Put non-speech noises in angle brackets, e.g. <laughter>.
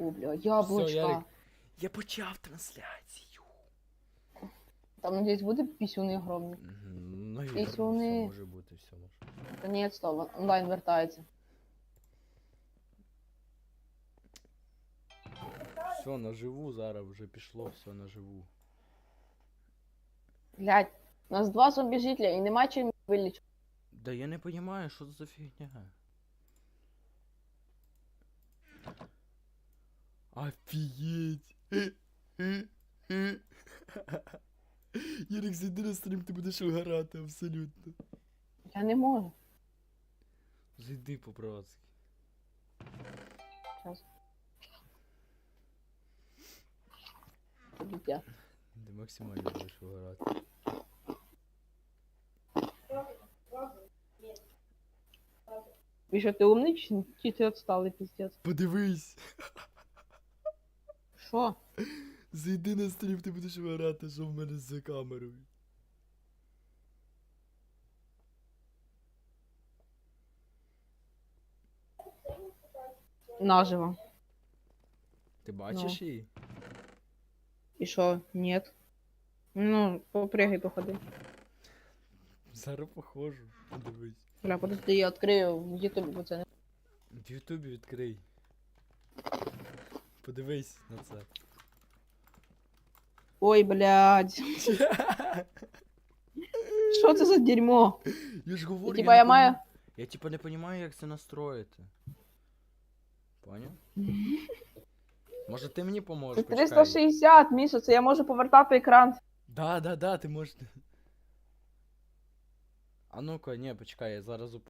О, бля, яблучка. Ярик. Я почав трансляцію. Там, надіюсь, буде пісюни огромні. Мгм, Ну, Якщо все вони- може бути, все може. Наконець-то онлайн вертається. Все, наживу зараз вже пішло, все наживу. Блядь, у нас два зомбі-жителя і нема чим вилічити. Да я не понимаю, що це за фігня. Офігеть! Ярик, <laughs> зайди на стрім, ти будеш угорати абсолютно. Я не можу. Зайди по-братськи. Дитя. Ти максимально будеш угорати. І що, ти умний чи ти відсталий піздець? Подивись! <laughs> Що? Зайди на стрім, ти будеш угорати, що в мене за камерою. Наживо. Ти бачиш її? І що? Нет. Ну, попрягай, походи. Зараз похожу. Подивись. Бля, подожди, я відкрию в Ютубі, бо це не. В Ютубі відкрий. Подивись на це. Ой, блядь. Що це за дерьмо? Я ж говорю, Типа не я маю. поним- Я типа не розумію, як це настроїти. Поняв? Може ти мені Це поможеш? 360 місяць, я можу повертати екран. Да, да, да, ти можеш. А ну-ка, ні, почекай, я зараз